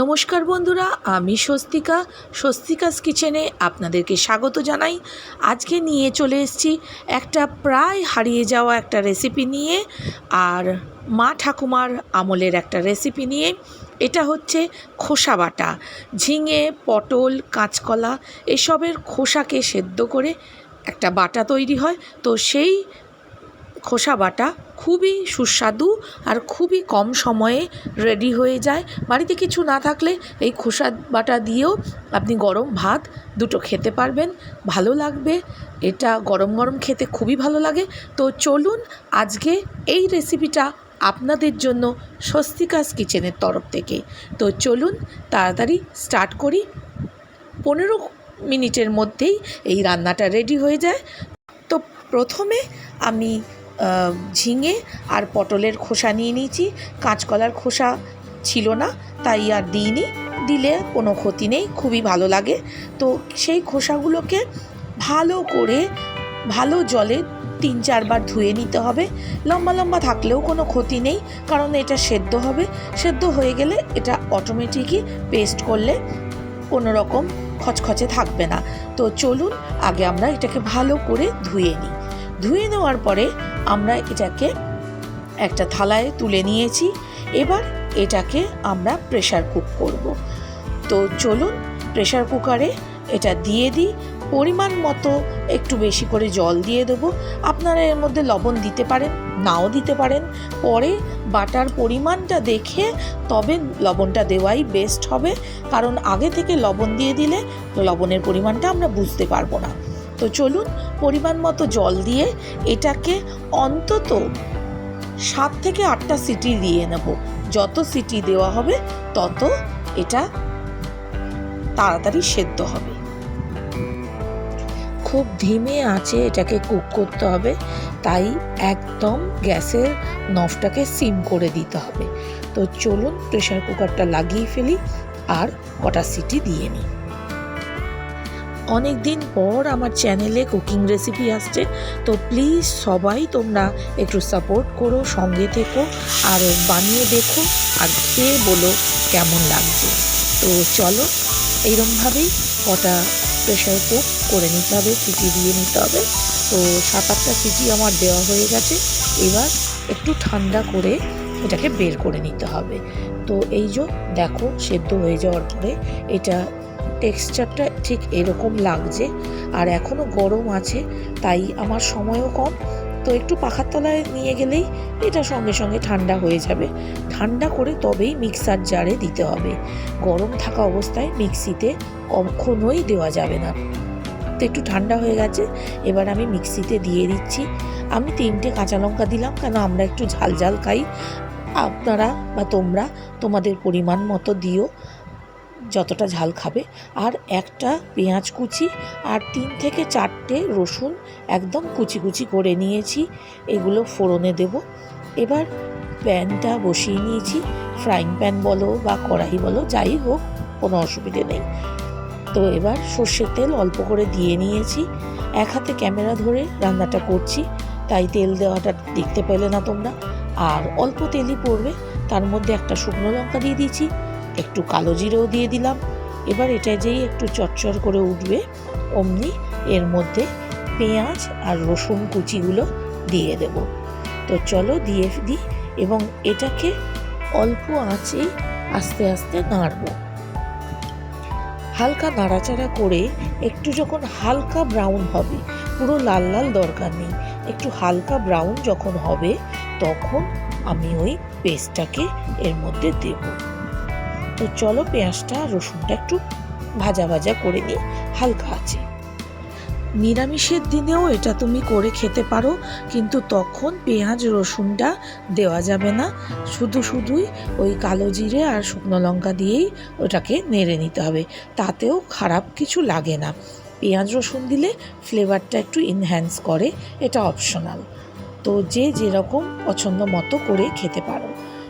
নমস্কার বন্ধুরা, আমি স্বস্তিকা। স্বস্তিকাস কিচেনে আপনাদেরকে স্বাগত জানাই। আজকে নিয়ে চলে এসেছি একটা প্রায় হারিয়ে যাওয়া একটা রেসিপি নিয়ে, আর মা ঠাকুমার আমলের একটা রেসিপি নিয়ে। এটা হচ্ছে খোসা বাটা, ঝিঙে, পটল, কাঁচকলা, এসবের খোসাকে সেদ্ধ করে একটা বাটা তৈরি হয়। তো সেই খোসা বাটা খুবই সুস্বাদু আর খুবই কম সময়ে রেডি হয়ে যায়। বাড়িতে কিছু না থাকলে এই খোসা বাটা দিয়েও আপনি গরম ভাত দুটো খেতে পারবেন, ভালো লাগবে। এটা গরম গরম খেতে খুবই ভালো লাগে। তো চলুন আজকে এই রেসিপিটা আপনাদের জন্য স্বস্তিকাস কিচেনের তরফ থেকে। তো চলুন তাড়াতাড়ি স্টার্ট করি। পনেরো মিনিটের মধ্যেই এই রান্নাটা রেডি হয়ে যায়। তো প্রথমে আমি ঝিঙে আর পটলের খোসা নিয়ে নিয়েছি। কাঁচকলার খোসা ছিল না, তাই আর দিইনি। দিলে কোনো ক্ষতি নেই, খুবই ভালো লাগে। তো সেই খোসাগুলোকে ভালো করে ভালো জলে তিন চারবার ধুয়ে নিতে হবে। লম্বা লম্বা থাকলেও কোনো ক্ষতি নেই, কারণ এটা সেদ্ধ হবে। সেদ্ধ হয়ে গেলে এটা অটোমেটিকই পেস্ট করলে কোনো রকম খচখচে থাকবে না। তো চলুন, আগে আমরা এটাকে ভালো করে ধুয়ে নিই। ধুয়ে নেওয়ার পরে আমরা এটাকে একটা থালায় তুলে নিয়েছি। এবার এটাকে আমরা প্রেশার কুক করব। তো চলুন প্রেশার কুকারে এটা দিয়ে দিই। পরিমাণ মতো একটু বেশি করে জল দিয়ে দেবো। আপনারা এর মধ্যে লবণ দিতে পারেন, নাও দিতে পারেন। পরে বাটার পরিমাণটা দেখে তবে লবণটা দেওয়াই বেস্ট হবে। কারণ আগে থেকে লবণ দিয়ে দিলে লবণের পরিমাণটা আমরা বুঝতে পারব না। তো চলুন পরিমাণ মতো জল দিয়ে এটাকে অন্তত সাত থেকে আটটা সিটি দিয়ে নেব। যত সিটি দেওয়া হবে, তত এটা তাড়াতাড়ি সেদ্ধ হবে। খুব ধিমে আছে এটাকে কুক করতে হবে, তাই একদম গ্যাসের নফটাকে সিম করে দিতে হবে। তো চলুন প্রেশার কুকারটা লাগিয়ে ফেলি আর কটা সিটি দিয়ে নিই। অনেক দিন পর আমার চ্যানেলে কুকিং রেসিপি আসছে। তো প্লিজ সবাই তোমরা একটু সাপোর্ট করো, সঙ্গে থেকো, আর বানিয়ে দেখো, আর খেয়ে বলো কেমন লাগছে। তো চলো, এইরমভাবেই কটা প্রেশার কুক করে নিতে হবে, সিটি দিয়ে নিতে হবে। তো সাত আটটা সিটি আমার দেওয়া হয়ে গেছে। এবার একটু ঠান্ডা করে এটাকে বের করে নিতে হবে। তো এই যে দেখো, সেদ্ধ হয়ে যাওয়ার পরে এটা টেক্সচারটা ঠিক এরকম লাগছে আর এখনও গরম আছে, তাই আমার সময়ও কম। তো একটু পাখার তলায় নিয়ে গেলেই এটা সঙ্গে সঙ্গে ঠান্ডা হয়ে যাবে। ঠান্ডা করে তবেই মিক্সার জারে দিতে হবে। গরম থাকা অবস্থায় মিক্সিতে কখনোই দেওয়া যাবে না। তো একটু ঠান্ডা হয়ে গেছে, এবার আমি মিক্সিতে দিয়ে দিচ্ছি। আমি তিনটে কাঁচা লঙ্কা দিলাম, কেন আমরা একটু ঝাল ঝাল খাই। আপনারা বা তোমরা তোমাদের পরিমাণ মতো দিও। যতটা ঝাল খাবে। আর একটা পেঁয়াজ কুচি আর তিন থেকে চারটে রসুন একদম কুচি কুচি করে নিয়েছি। এগুলো ফোড়নে দেব। এবার প্যানটা বসিয়ে নিয়েছি। ফ্রাইং প্যান বলো বা কড়াই বলো, যাই হোক, কোনো অসুবিধে নেই। তো এবার সর্ষের তেল অল্প করে দিয়ে নিয়েছি। এক হাতে ক্যামেরা ধরে রান্নাটা করছি, তাই তেল দেওয়াটা দেখতে পেলে না তোমরা। আর অল্প তেলই পড়বে, তার মধ্যে একটা শুকনো লঙ্কা দিয়ে দিয়েছি। একটু কালো জিরেও দিয়ে দিলাম। এবার এটা যেই একটু চটচর করে উঠবে। অমনি এর মধ্যে পেঁয়াজ আর রসুন কুচিগুলো দিয়ে দেব। তো চলো দিয়ে দিই এবং এটাকে অল্প আঁচেই আস্তে আস্তে নাড়বো। হালকা নাড়াচাড়া করে একটু যখন হালকা ব্রাউন হবে, পুরো লাল লাল দরকার নেই, একটু হালকা ব্রাউন যখন হবে, তখন আমি ওই পেস্টটাকে এর মধ্যে দেবো। তো চলো পেঁয়াজটা, রসুনটা একটু ভাজা ভাজা করে নিই, হালকা আছে। নিরামিষের দিনেও এটা তুমি করে খেতে পারো, কিন্তু তখন পেঁয়াজ, রসুনটা দেওয়া যাবে না। শুধু শুধুই ওই কালো জিরে আর শুকনো লঙ্কা দিয়েই ওটাকে নেড়ে নিতে হবে। তাতেও খারাপ কিছু লাগে না। পেঁয়াজ, রসুন দিলে ফ্লেভারটা একটু ইনহ্যান্স করে, এটা অপশনাল তো যে যেরকম পছন্দ মতো করে খেতে পারো।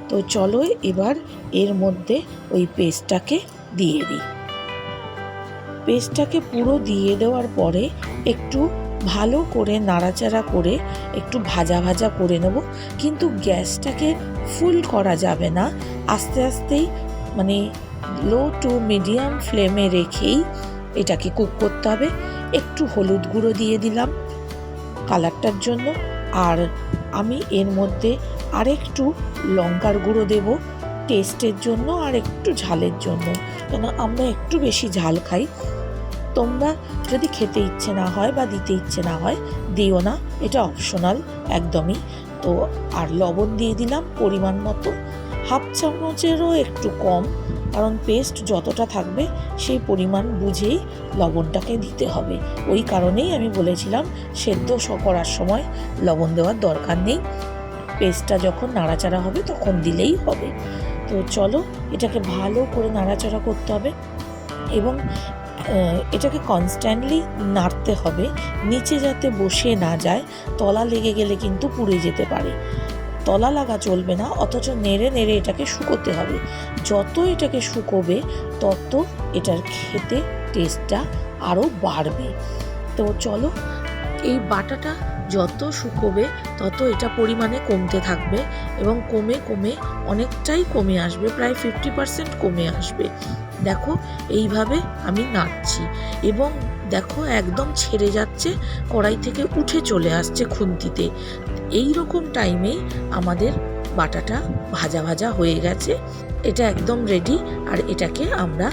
তো চলো এবার এর মধ্যে ওই পেস্টটাকে দিয়ে দিই। পেস্টটাকে পুরো দিয়ে দেওয়ার পরে একটু ভালো করে নাড়াচাড়া করে একটু ভাজা ভাজা করে নেব। কিন্তু গ্যাসটাকে ফুল করা যাবে না। আস্তে আস্তেই মানে লো টু মিডিয়াম ফ্লেমে রেখেই এটাকে কুক করতে হবে। একটু হলুদ গুঁড়ো দিয়ে দিলাম কালারটার জন্য। আর আমি এর মধ্যে আরেকটু লঙ্কার গুঁড়ো দেব, টেস্টের জন্য আর একটু ঝালের জন্য। কেন আমরা একটু বেশি ঝাল খাই। তোমরা যদি খেতে ইচ্ছে না হয় বা দিতে ইচ্ছে না হয়, দিও না। এটা অপশনাল একদমই। তো আর লবণ দিয়ে দিলাম পরিমাণ মতো। হাফ চামচেরও একটু কম, কারণ পেস্ট যতটা থাকবে সেই পরিমাণ বুঝেই লবণটাকে দিতে হবে। ওই কারণেই আমি বলেছিলাম সেদ্ধ করার সময় লবণ দেওয়ার দরকার নেই। পেস্টটা যখন নাড়াচাড়া হবে তখন দিলেই হবে। তো চলো, এটাকে ভালো করে নাড়াচাড়া করতে হবে এবং এটাকে কনস্ট্যান্টলি নাড়তে হবে, নিচে যাতে বসে না যায়, তলা লেগে গেলে কিন্তু পুড়ে যেতে পারে। তলা লাগা চলবে না, অথচ নেড়ে নেড়ে এটাকে শুকোতে হবে। যত এটাকে শুকোবে, তত এটার খেতে টেস্টটা আরও বাড়বে। তো চলো, এই বাটাটা যত শুকোবে, তত এটা পরিমাণে কমতে থাকবে এবং কমে কমে অনেকটাই কমে আসবে, প্রায় ফিফটি পার্সেন্ট কমে আসবে। দেখো, এইভাবে আমি নাড়ছি এবং দেখো, একদম ছেড়ে যাচ্ছে, কড়াই থেকে উঠে চলে আসছে খুন্তিতে। এই রকম টাইমেই আমাদের বাটাটা ভাজা ভাজা হয়ে গেছে। এটা একদম রেডি আর এটাকে আমরা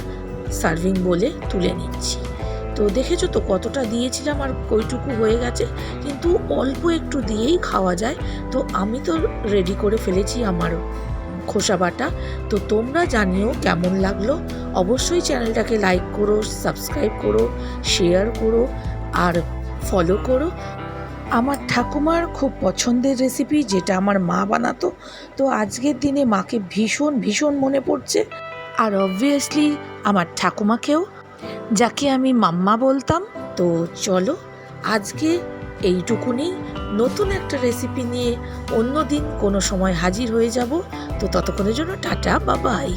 সার্ভিং বলে তুলে নিচ্ছি। তো দেখেছ তো কতটা দিয়েছিলাম আর কইটুকু হয়ে গেছে, কিন্তু অল্প একটু দিয়েই খাওয়া যায়। তো আমি তো রেডি করে ফেলেছি আমার খোসা বাটা। তো তোমরা জানিও কেমন লাগল। অবশ্যই চ্যানেলটাকে লাইক করো সাবস্ক্রাইব করো শেয়ার করো, আর ফলো করো। আমার ঠাকুমার খুব পছন্দের রেসিপি যেটা আমার মা বানাতো, তো আজকের দিনে মাকে ভীষণ ভীষণ মনে পড়ছে। আর অবভিয়াসলি আমার ঠাকুমাকেও, যাকে আমি মাম্মা বলতাম। তো চলো, আজকে এইটুকুনি। নতুন একটা রেসিপি নিয়ে অন্য দিন কোনো সময় হাজির হয়ে যাব। তো ততক্ষণের জন্য টাটা বা বাই